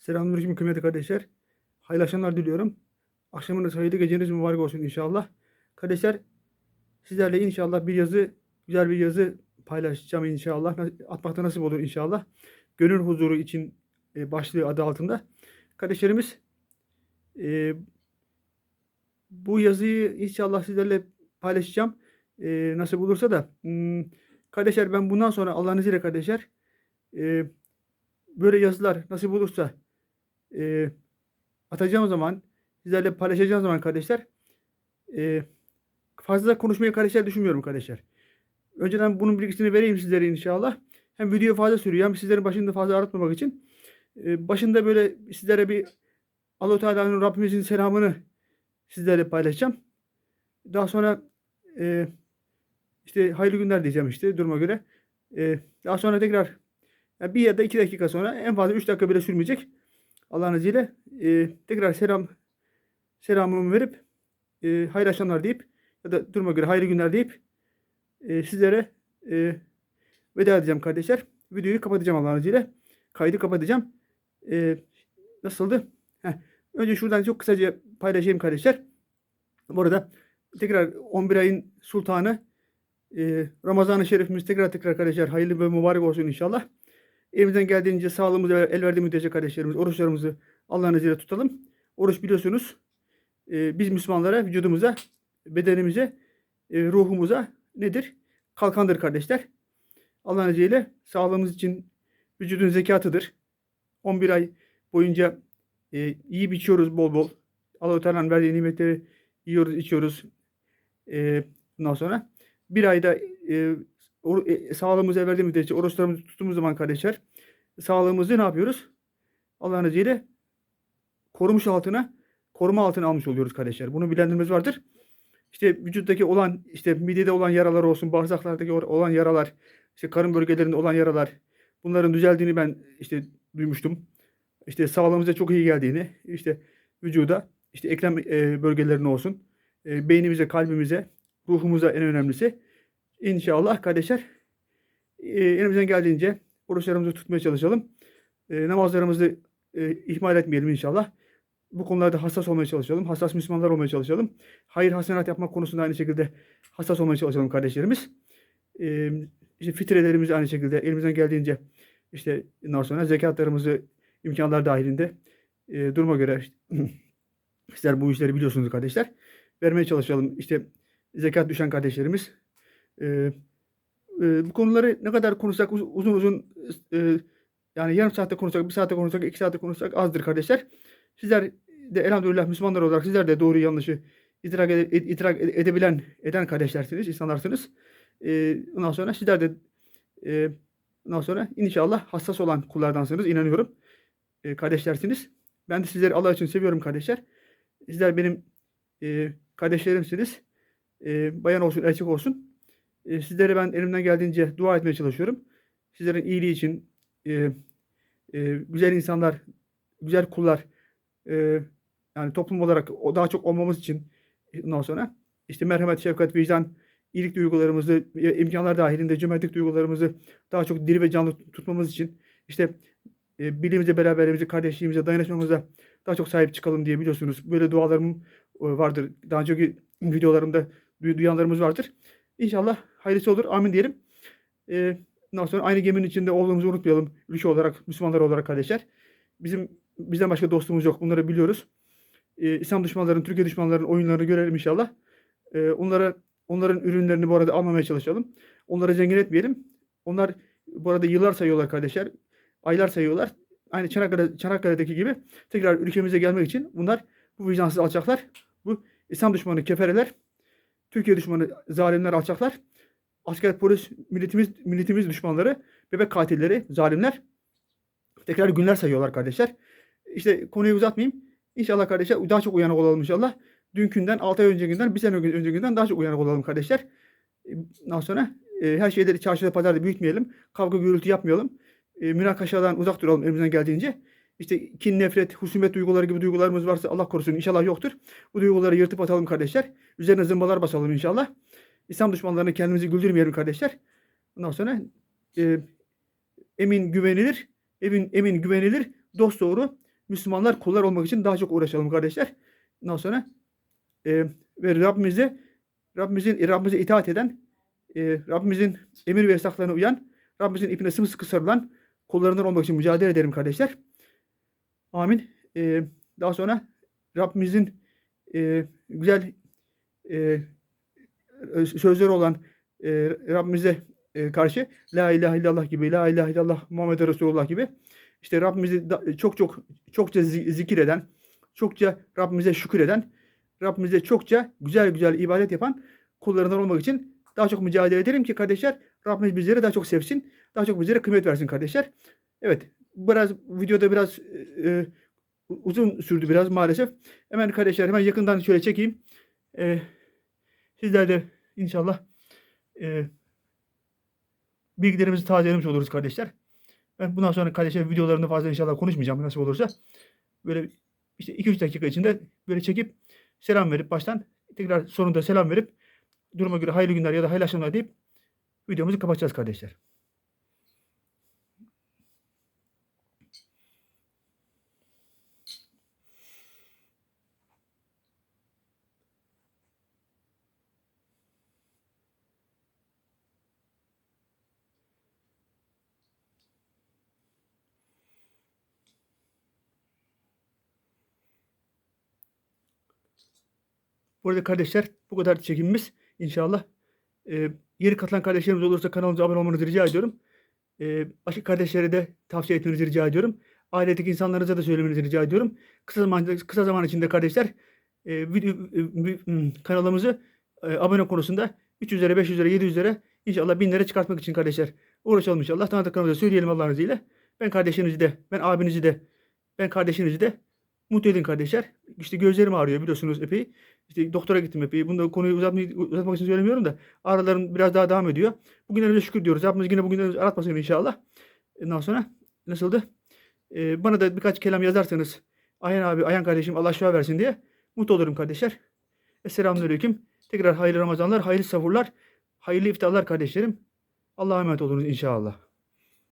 Selamünaleyküm kıymetli kardeşler. Hayırlı akşamlar diliyorum. Akşamınız hayırlı geceniz mübarek olsun inşallah. Kardeşler sizlerle inşallah bir yazı, güzel bir yazı paylaşacağım inşallah. Atmakta nasip olur inşallah. Gönül huzuru için e, başlığı adı altında. Kardeşlerimiz e, bu yazıyı inşallah sizlerle paylaşacağım. E, nasip olursa da hmm, kardeşler ben bundan sonra Allah'ın izniyle kardeşler böyle yazılar nasip olursa e, atacağım zaman sizlerle paylaşacağım zaman kardeşler e, fazla konuşmayı kardeşler düşünmüyorum kardeşler. Önceden bunun bilgisini vereyim sizlere inşallah. Hem video fazla sürüyor hem sizlerin başında fazla aratmamak için. E, başında böyle sizlere bir Allah-u Teala'nın Rabbimizin selamını sizlerle paylaşacağım. Daha sonra e, işte hayırlı günler diyeceğim işte duruma göre. E, daha sonra tekrar yani bir ya da iki dakika sonra en fazla üç dakika bile sürmeyecek. Allah'ın izniyle e, tekrar selam selamımı verip e, hayırlı akşamlar deyip ya da duruma göre hayırlı günler deyip e, sizlere e, veda edeceğim kardeşler. Videoyu kapatacağım Allah'ın izniyle. Kaydı kapatacağım. E, nasıldı? Heh. Önce şuradan çok kısaca paylaşayım kardeşler. Bu arada tekrar 11 ayın sultanı e, Ramazan-ı Şerifimiz tekrar tekrar kardeşler hayırlı ve mübarek olsun inşallah. Elimizden geldiğince sağlığımız el verdiği müddetçe kardeşlerimiz oruçlarımızı Allah'ın izniyle tutalım. Oruç biliyorsunuz e, biz Müslümanlara vücudumuza, bedenimize, e, ruhumuza nedir? Kalkandır kardeşler. Allah'ın izniyle sağlığımız için vücudun zekatıdır. 11 ay boyunca e, yiyip içiyoruz bol bol. Allah-u Teala'nın verdiği nimetleri yiyoruz, içiyoruz. E, bundan sonra bir ayda e, or, e, sağlığımıza verdiği müddetçe oruçlarımızı tuttuğumuz zaman kardeşler sağlığımızı ne yapıyoruz? Allah'ın izniyle korumuş altına koruma altına almış oluyoruz kardeşler. Bunu bilenlerimiz vardır. İşte vücuttaki olan işte midede olan yaralar olsun, bağırsaklardaki olan yaralar, işte karın bölgelerinde olan yaralar bunların düzeldiğini ben işte duymuştum. İşte sağlığımıza çok iyi geldiğini, işte vücuda, işte eklem e, bölgelerine olsun, e, beynimize, kalbimize, ruhumuza en önemlisi. İnşallah kardeşler e, elimizden geldiğince oruçlarımızı tutmaya çalışalım. E, namazlarımızı e, ihmal etmeyelim inşallah. Bu konularda hassas olmaya çalışalım. Hassas Müslümanlar olmaya çalışalım. Hayır hasenat yapmak konusunda aynı şekilde hassas olmaya çalışalım kardeşlerimiz. E, fitrelerimizi aynı şekilde elimizden geldiğince işte ondan sonra zekatlarımızı imkanlar dahilinde e, duruma göre sizler bu işleri biliyorsunuz kardeşler. Vermeye çalışalım. İşte zekat düşen kardeşlerimiz. E, e, bu konuları ne kadar konuşsak uz- uzun uzun e, yani yarım saatte konuşsak, bir saatte konuşsak, iki saatte konuşsak azdır kardeşler. Sizler de elhamdülillah Müslümanlar olarak sizler de doğru yanlışı idrak, ede, idrak ede- edebilen, eden kardeşlersiniz, insanlarsınız. E, ondan sonra sizler de e, ondan sonra inşallah hassas olan kullardansınız inanıyorum. E, kardeşlersiniz. Ben de sizleri Allah için seviyorum kardeşler. Sizler benim e, kardeşlerimsiniz. E, bayan olsun, erkek olsun. E, sizlere ben elimden geldiğince dua etmeye çalışıyorum. Sizlerin iyiliği için e, e, güzel insanlar, güzel kullar e, yani toplum olarak o daha çok olmamız için e, ondan sonra işte merhamet, şefkat, vicdan, iyilik duygularımızı, e, imkanlar dahilinde cömertlik duygularımızı daha çok diri ve canlı tutmamız için işte e, birliğimize, beraberliğimize, kardeşliğimize, dayanışmamıza daha çok sahip çıkalım diye biliyorsunuz. Böyle dualarım vardır. Daha önceki videolarımda duy- duyanlarımız vardır. İnşallah hayırlısı olur. Amin diyelim. E, ondan sonra aynı geminin içinde olduğumuzu unutmayalım. Ülke olarak, Müslümanlar olarak kardeşler. Bizim bizden başka dostumuz yok. Bunları biliyoruz. E, İslam düşmanlarının, Türkiye düşmanlarının oyunlarını görelim inşallah. E, onlara onların ürünlerini bu arada almamaya çalışalım. Onları zengin etmeyelim. Onlar bu arada yıllar sayıyorlar kardeşler. Aylar sayıyorlar. Aynı Çanakkale, Çanakkale'deki gibi tekrar ülkemize gelmek için bunlar bu vicdansız alçaklar, bu İslam düşmanı kefereler, Türkiye düşmanı zalimler, alçaklar, asker, polis, milletimiz, milletimiz düşmanları, bebek katilleri, zalimler tekrar günler sayıyorlar kardeşler. İşte konuyu uzatmayayım. İnşallah kardeşler daha çok uyanık olalım inşallah. Dünkünden, 6 ay öncekinden, bir sene öncekinden daha çok uyanık olalım kardeşler. Ondan sonra e, her şeyleri çarşıda pazarda büyütmeyelim. Kavga gürültü yapmayalım. E, münakaşadan uzak duralım elimizden geldiğince. İşte kin, nefret, husumet duyguları gibi duygularımız varsa Allah korusun inşallah yoktur. Bu duyguları yırtıp atalım kardeşler. Üzerine zımbalar basalım inşallah. İslam düşmanlarına kendimizi güldürmeyelim kardeşler. Ondan sonra e, emin güvenilir, emin, emin güvenilir, dost doğru Müslümanlar kullar olmak için daha çok uğraşalım kardeşler. Ondan sonra e, ve Rabbimize Rabbimizin Rabbimize itaat eden e, Rabbimizin emir ve yasaklarına uyan Rabbimizin ipine sımsıkı sarılan kullarından olmak için mücadele ederim kardeşler. Amin. E, daha sonra Rabbimizin e, güzel e, sözleri olan e, Rabbimize e, karşı La ilahe illallah gibi, La ilahe illallah Muhammed Resulullah gibi işte Rabbimizi da- çok çok çokça zi- zikir eden, çokça Rabbimize şükür eden, Rabbimize çokça güzel güzel ibadet yapan kullarından olmak için daha çok mücadele ederim ki kardeşler Rabbimiz bizleri daha çok sevsin, daha çok bizlere kıymet versin kardeşler. Evet, biraz videoda biraz e, uzun sürdü biraz maalesef. Hemen kardeşler hemen yakından şöyle çekeyim. E, sizler de inşallah e, bilgilerimizi tazelemiş oluruz kardeşler. Ben bundan sonra kardeşler videolarında fazla inşallah konuşmayacağım nasip olursa. Böyle işte 2-3 dakika içinde böyle çekip selam verip baştan tekrar sonunda selam verip duruma göre hayırlı günler ya da hayırlı akşamlar deyip videomuzu kapatacağız kardeşler. Bu arada kardeşler bu kadar çekimimiz inşallah. Ee, yeni katılan kardeşlerimiz olursa kanalımıza abone olmanızı rica ediyorum. Ee, başka kardeşlere de tavsiye etmenizi rica ediyorum. Ailedeki insanlarınıza da söylemenizi rica ediyorum. Kısa zaman kısa zaman içinde kardeşler e, video, e, m, kanalımızı e, abone konusunda 300 lira, 500 lira, 700 lira inşallah 1000 lira çıkartmak için kardeşler uğraşalım inşallah. Tanıdıklarımıza söyleyelim Allah'ın izniyle. Ben kardeşinizi de, ben abinizi de, ben kardeşinizi de mutlu edin kardeşler. İşte gözlerim ağrıyor biliyorsunuz epey. İşte doktora gittim epey. Bunu konuyu uzatmayı, uzatmak için söylemiyorum da ağrılarım biraz daha devam ediyor. Bugünlerimize şükür diyoruz. Rabbimiz yine bugünlerimizi aratmasın inşallah. Ondan sonra nasıldı? Ee, bana da birkaç kelam yazarsanız Ayhan abi, Ayhan kardeşim Allah şifa versin diye mutlu olurum kardeşler. Esselamu Aleyküm. Tekrar hayırlı Ramazanlar, hayırlı sahurlar, hayırlı iftarlar kardeşlerim. Allah'a emanet olunuz inşallah.